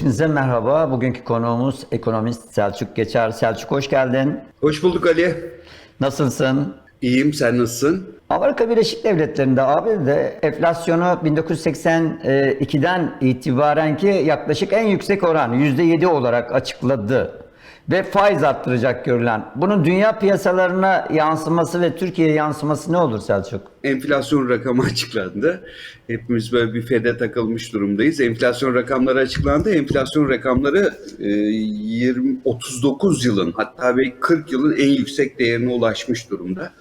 Hepinize merhaba. Bugünkü konuğumuz ekonomist Selçuk Geçer. Selçuk hoş geldin. Hoş bulduk Ali. Nasılsın? İyiyim, sen nasılsın? Amerika Birleşik Devletleri'nde ABD'de enflasyonu 1982'den itibaren ki yaklaşık en yüksek oran %7 olarak açıkladı. Ve faiz arttıracak görülen. Bunun dünya piyasalarına yansıması ve Türkiye'ye yansıması ne olur Selçuk? Enflasyon rakamı açıklandı. Hepimiz böyle bir fede takılmış durumdayız. Enflasyon rakamları açıklandı. Enflasyon rakamları e, 20 39 yılın hatta belki 40 yılın en yüksek değerine ulaşmış durumda.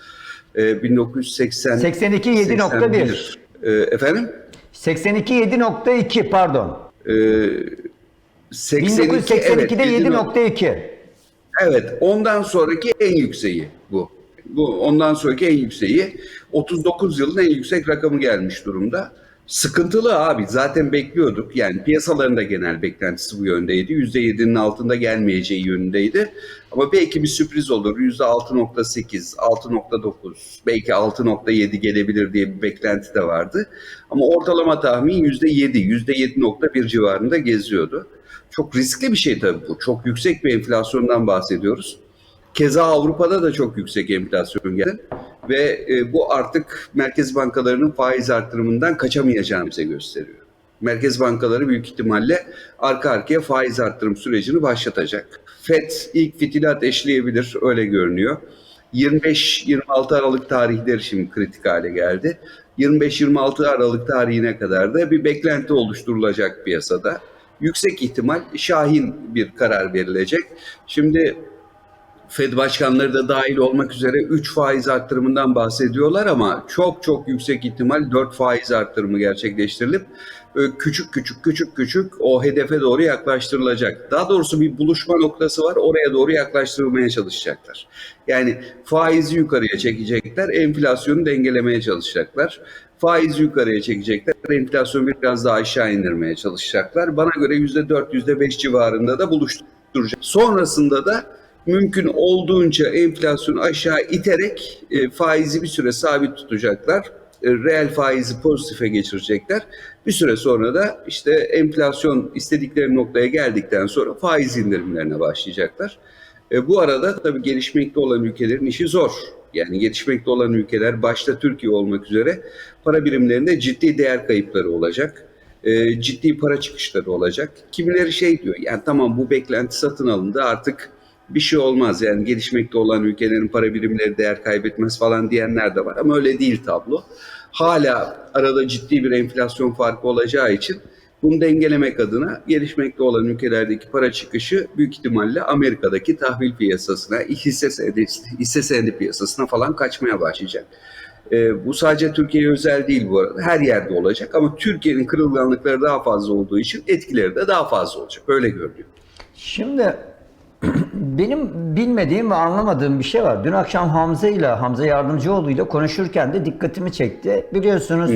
E, 1980 82 7.1. 81. E, efendim? 82 7.2 pardon. E, 82 1982'de evet, 7.2. Evet, ondan sonraki en yükseği bu. Bu ondan sonraki en yükseği 39 yılın en yüksek rakamı gelmiş durumda. Sıkıntılı abi zaten bekliyorduk. Yani piyasaların da genel beklentisi bu yöndeydi. %7'nin altında gelmeyeceği yönündeydi. Ama belki bir sürpriz olur. %6.8, 6.9, belki 6.7 gelebilir diye bir beklenti de vardı. Ama ortalama tahmin %7, %7.1 civarında geziyordu. Çok riskli bir şey tabii bu. Çok yüksek bir enflasyondan bahsediyoruz. Keza Avrupa'da da çok yüksek enflasyon geldi ve e, bu artık merkez bankalarının faiz artırımından kaçamayacağını bize gösteriyor. Merkez bankaları büyük ihtimalle arka arkaya faiz artırım sürecini başlatacak. FED ilk fitili ateşleyebilir öyle görünüyor. 25-26 Aralık tarihleri şimdi kritik hale geldi. 25-26 Aralık tarihine kadar da bir beklenti oluşturulacak piyasada. Yüksek ihtimal şahin bir karar verilecek. Şimdi Fed başkanları da dahil olmak üzere 3 faiz arttırımından bahsediyorlar ama çok çok yüksek ihtimal 4 faiz arttırımı gerçekleştirilip böyle küçük küçük küçük küçük o hedefe doğru yaklaştırılacak. Daha doğrusu bir buluşma noktası var oraya doğru yaklaştırılmaya çalışacaklar. Yani faizi yukarıya çekecekler, enflasyonu dengelemeye çalışacaklar. Faizi yukarıya çekecekler, enflasyonu biraz daha aşağı indirmeye çalışacaklar. Bana göre %4, %5 civarında da buluşturacak. Sonrasında da mümkün olduğunca enflasyonu aşağı iterek e, faizi bir süre sabit tutacaklar. E, reel faizi pozitife geçirecekler. Bir süre sonra da işte enflasyon istedikleri noktaya geldikten sonra faiz indirimlerine başlayacaklar. E, bu arada tabii gelişmekte olan ülkelerin işi zor. Yani gelişmekte olan ülkeler başta Türkiye olmak üzere para birimlerinde ciddi değer kayıpları olacak. E, ciddi para çıkışları olacak. Kimileri şey diyor yani tamam bu beklenti satın alındı artık bir şey olmaz. Yani gelişmekte olan ülkelerin para birimleri değer kaybetmez falan diyenler de var. Ama öyle değil tablo. Hala arada ciddi bir enflasyon farkı olacağı için bunu dengelemek adına gelişmekte olan ülkelerdeki para çıkışı büyük ihtimalle Amerika'daki tahvil piyasasına, hisse senedi, hisse senedi piyasasına falan kaçmaya başlayacak. Ee, bu sadece Türkiye'ye özel değil bu arada. Her yerde olacak ama Türkiye'nin kırılganlıkları daha fazla olduğu için etkileri de daha fazla olacak. Öyle görünüyor. Şimdi benim bilmediğim ve anlamadığım bir şey var. Dün akşam Hamza ile Hamza Yardımcıoğlu ile konuşurken de dikkatimi çekti. Biliyorsunuz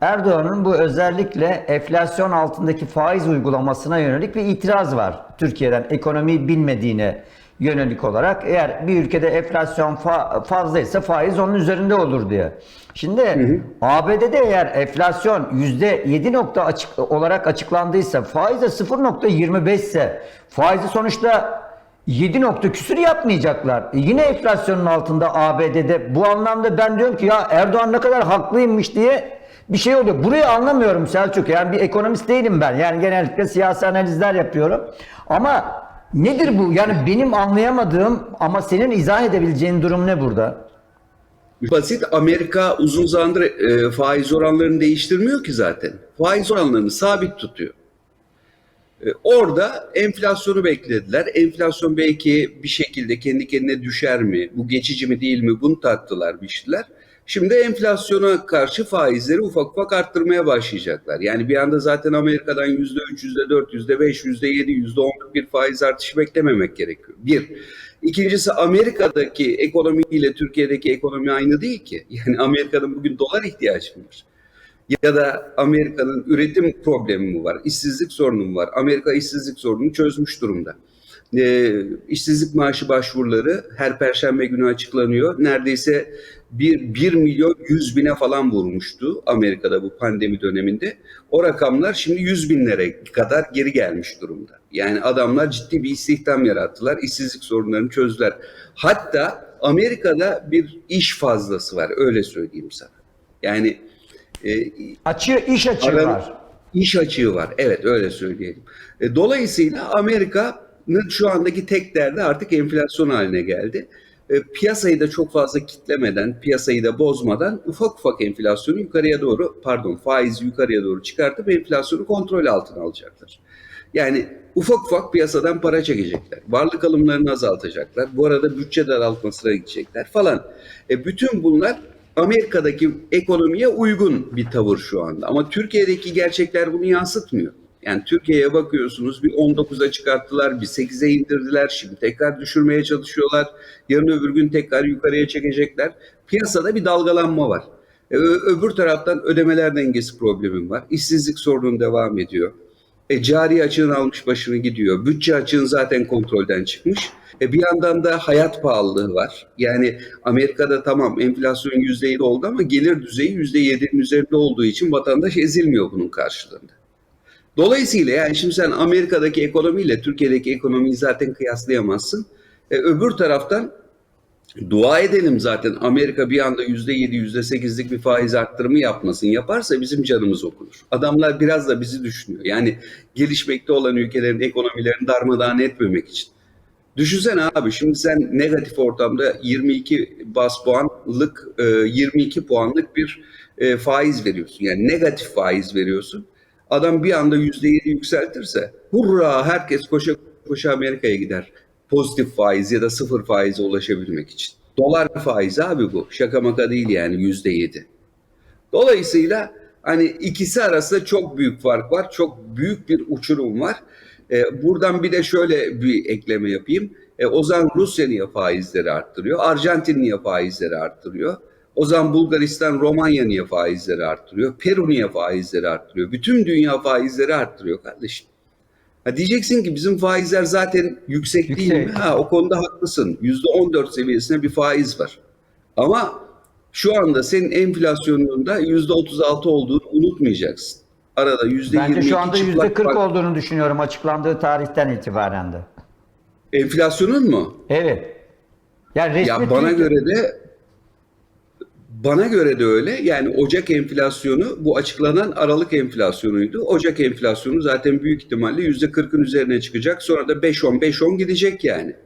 Erdoğan'ın bu özellikle enflasyon altındaki faiz uygulamasına yönelik bir itiraz var. Türkiye'den ekonomiyi bilmediğine yönelik olarak eğer bir ülkede enflasyon fa- fazlaysa faiz onun üzerinde olur diye. Şimdi ABD'de eğer enflasyon %7 nokta açık olarak açıklandıysa faiz de 0.25 ise faizi sonuçta 7 nokta küsür yapmayacaklar. E yine enflasyonun altında ABD'de. Bu anlamda ben diyorum ki ya Erdoğan ne kadar haklıymış diye bir şey oluyor. Burayı anlamıyorum Selçuk. Yani bir ekonomist değilim ben. Yani genellikle siyasi analizler yapıyorum. Ama nedir bu? Yani benim anlayamadığım ama senin izah edebileceğin durum ne burada? Basit Amerika uzun zamandır e, faiz oranlarını değiştirmiyor ki zaten. Faiz oranlarını sabit tutuyor. E, orada enflasyonu beklediler. Enflasyon belki bir şekilde kendi kendine düşer mi? Bu geçici mi değil mi? Bunu tarttılar, biçtiler. Şimdi enflasyona karşı faizleri ufak ufak arttırmaya başlayacaklar. Yani bir anda zaten Amerika'dan %3, %4, %5, %7, %10'luk bir faiz artışı beklememek gerekiyor. Bir. İkincisi Amerika'daki ekonomi ile Türkiye'deki ekonomi aynı değil ki. Yani Amerika'nın bugün dolar ihtiyacı var. Ya da Amerika'nın üretim problemi mi var? İşsizlik sorunu mu var? Amerika işsizlik sorununu çözmüş durumda. e, işsizlik maaşı başvuruları her perşembe günü açıklanıyor. Neredeyse 1, 1 milyon 100 bine falan vurmuştu Amerika'da bu pandemi döneminde. O rakamlar şimdi 100 binlere kadar geri gelmiş durumda. Yani adamlar ciddi bir istihdam yarattılar. işsizlik sorunlarını çözdüler. Hatta Amerika'da bir iş fazlası var öyle söyleyeyim sana. Yani e, Açığı, iş açığı Aralık- var. İş açığı var. Evet öyle söyleyelim. E, Dolayısıyla Amerika'nın şu andaki tek derdi artık enflasyon haline geldi. E, Piyasayı da çok fazla kitlemeden, piyasayı da bozmadan ufak ufak enflasyonu yukarıya doğru, pardon faizi yukarıya doğru çıkartıp enflasyonu kontrol altına alacaklar. Yani ufak ufak piyasadan para çekecekler. Varlık alımlarını azaltacaklar. Bu arada bütçe daraltmasına gidecekler falan. E, bütün bunlar Amerika'daki ekonomiye uygun bir tavır şu anda. Ama Türkiye'deki gerçekler bunu yansıtmıyor. Yani Türkiye'ye bakıyorsunuz bir 19'a çıkarttılar, bir 8'e indirdiler. Şimdi tekrar düşürmeye çalışıyorlar. Yarın öbür gün tekrar yukarıya çekecekler. Piyasada bir dalgalanma var. E, öbür taraftan ödemeler dengesi problemim var. İşsizlik sorunun devam ediyor. E, cari açığın almış başını gidiyor. Bütçe açığın zaten kontrolden çıkmış. E, bir yandan da hayat pahalılığı var. Yani Amerika'da tamam enflasyon %7 oldu ama gelir düzeyi %7'nin üzerinde olduğu için vatandaş ezilmiyor bunun karşılığında. Dolayısıyla yani şimdi sen Amerika'daki ekonomiyle Türkiye'deki ekonomiyi zaten kıyaslayamazsın. E, öbür taraftan dua edelim zaten Amerika bir anda %7, %8'lik bir faiz arttırımı yapmasın. Yaparsa bizim canımız okunur. Adamlar biraz da bizi düşünüyor. Yani gelişmekte olan ülkelerin ekonomilerini darmadağın etmemek için. Düşünsene abi şimdi sen negatif ortamda 22 bas puanlık, e, 22 puanlık bir e, faiz veriyorsun. Yani negatif faiz veriyorsun. Adam bir anda %7 yükseltirse hurra herkes koşa koşa Amerika'ya gider. Pozitif faiz ya da sıfır faize ulaşabilmek için. Dolar faizi abi bu. Şaka maka değil yani %7. Dolayısıyla hani ikisi arasında çok büyük fark var. Çok büyük bir uçurum var. Ee, buradan bir de şöyle bir ekleme yapayım. E, o zaman Rusya niye faizleri arttırıyor? Arjantin niye faizleri arttırıyor? O zaman Bulgaristan, Romanya niye faizleri arttırıyor? Peru niye faizleri arttırıyor? Bütün dünya faizleri arttırıyor kardeşim. Ha diyeceksin ki bizim faizler zaten yüksek, değil mi? Ha o konuda haklısın. %14 seviyesinde bir faiz var. Ama şu anda senin enflasyonunda %36 olduğunu unutmayacaksın. Arada %22 Bence şu anda %40 fark- olduğunu düşünüyorum açıklandığı tarihten itibaren de. Enflasyonun mu? Evet. Yani resmi Ya bana Türkiye- göre de bana göre de öyle. Yani Ocak enflasyonu bu açıklanan Aralık enflasyonuydu. Ocak enflasyonu zaten büyük ihtimalle %40'ın üzerine çıkacak. Sonra da 5-10 5-10 gidecek yani.